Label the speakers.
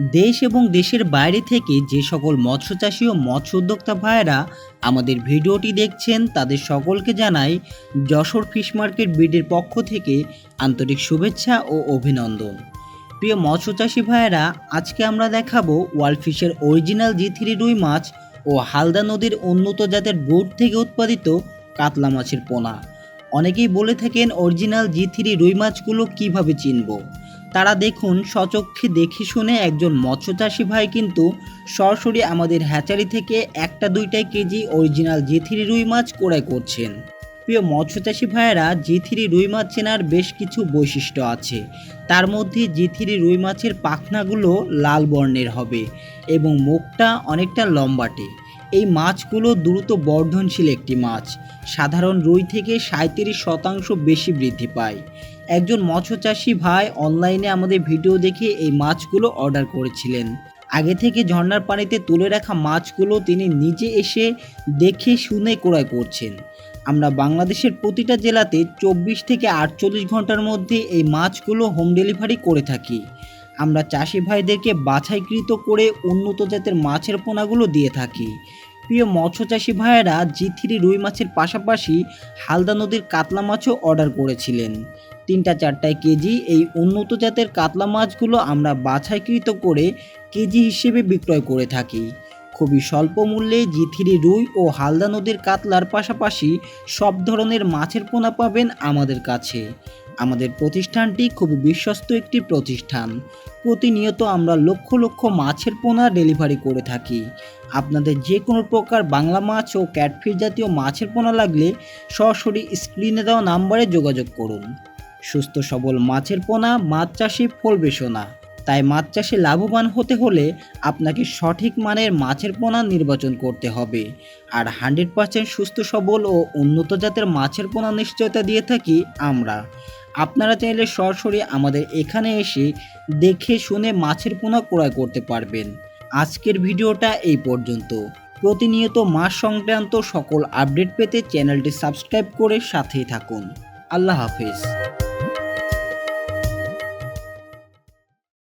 Speaker 1: দেশ এবং দেশের বাইরে থেকে যে সকল মৎস্য মৎস্যচাষী ও মৎস্য উদ্যোক্তা ভাইয়েরা আমাদের ভিডিওটি দেখছেন, তাদের সকলকে জানাই যশোর ফিশ মার্কেট বিডের পক্ষ থেকে আন্তরিক শুভেচ্ছা ও অভিনন্দন। প্রিয় মৎস্য মৎস্যচাষী ভাইয়েরা, আজকে আমরা দেখাবো ওয়ার্ল্ড ফিশের অরিজিনাল জি থ্রি রুই মাছ ও হালদা নদীর উন্নত জাতের বুট থেকে উৎপাদিত কাতলা মাছের পোনা। অনেকেই বলে থাকেন, অরিজিনাল জি থ্রি রুই মাছগুলো কীভাবে চিনব? তারা দেখুন সচক্ষে দেখে শুনে একজন মৎস্যচাষী ভাই কিন্তু সরাসরি আমাদের হ্যাচারি থেকে একটা দুইটাই কেজি অরিজিনাল জি থ্রি রুই মাছ ক্রয় করছেন। প্রিয় মৎস্যচাষী ভাইয়েরা জি থ্রি রুই মাছ চেনার বেশ কিছু বৈশিষ্ট্য আছে। তার মধ্যে জি থ্রি রুই মাছের পাখনাগুলো লাল বর্ণের হবে এবং মুখটা অনেকটা লম্বাটে। এই মাছগুলো দ্রুত বর্ধনশীল একটি মাছ। সাধারণ রুই থেকে সাঁত্রিশ শতাংশ বেশি বৃদ্ধি পায়। একজন মৎস্য মৎস্যচাষী ভাই অনলাইনে আমাদের ভিডিও দেখে এই মাছগুলো অর্ডার করেছিলেন। আগে থেকে ঝর্ণার পানিতে তুলে রাখা মাছগুলো তিনি নিজে এসে দেখে শুনে ক্রয় করছেন। আমরা বাংলাদেশের প্রতিটা জেলাতে চব্বিশ থেকে আটচল্লিশ ঘণ্টার মধ্যে এই মাছগুলো হোম ডেলিভারি করে থাকি। আমরা চাষি ভাইদেরকে বাছাইকৃত করে উন্নত জাতের মাছের পোনাগুলো দিয়ে থাকি। প্রিয় মৎস্য চাষি ভাইয়েরা জি থ্রি রুই মাছের পাশাপাশি হালদা নদীর কাতলা মাছও অর্ডার করেছিলেন। তিনটা চারটায় কেজি এই উন্নত জাতের কাতলা মাছগুলো আমরা বাছাইকৃত করে কেজি হিসেবে বিক্রয় করে থাকি। খুবই স্বল্প মূল্যে জি থ্রি রুই ও হালদা নদীর কাতলার পাশাপাশি সব ধরনের মাছের পোনা পাবেন আমাদের কাছে। আমাদের প্রতিষ্ঠানটি খুবই বিশ্বস্ত একটি প্রতিষ্ঠান। প্রতিনিয়ত আমরা লক্ষ লক্ষ মাছের পোনা ডেলিভারি করে থাকি। আপনাদের যে কোনো প্রকার বাংলা মাছ ও ক্যাটফিশ জাতীয় মাছের পোনা লাগলে সরাসরি স্ক্রিনে দেওয়া নাম্বারে যোগাযোগ করুন। সুস্থ সবল মাছের পোনা, মাছ চাষে ফলবে সোনা। তাই মাছ চাষে লাভবান হতে হলে আপনাকে সঠিক মানের মাছের পোনা নির্বাচন করতে হবে। আর হান্ড্রেড পার্সেন্ট সুস্থ, সবল ও উন্নত জাতের মাছের পোনা নিশ্চয়তা দিয়ে থাকি আমরা। আপনারা চাইলে সরাসরি আমাদের এখানে এসে দেখে শুনে মাছের পোনা ক্রয় করতে পারবেন। আজকের ভিডিওটা এই পর্যন্ত। প্রতিনিয়ত মাছ সংক্রান্ত সকল আপডেট পেতে চ্যানেলটি সাবস্ক্রাইব করে সাথেই থাকুন। আল্লাহ হাফিজ।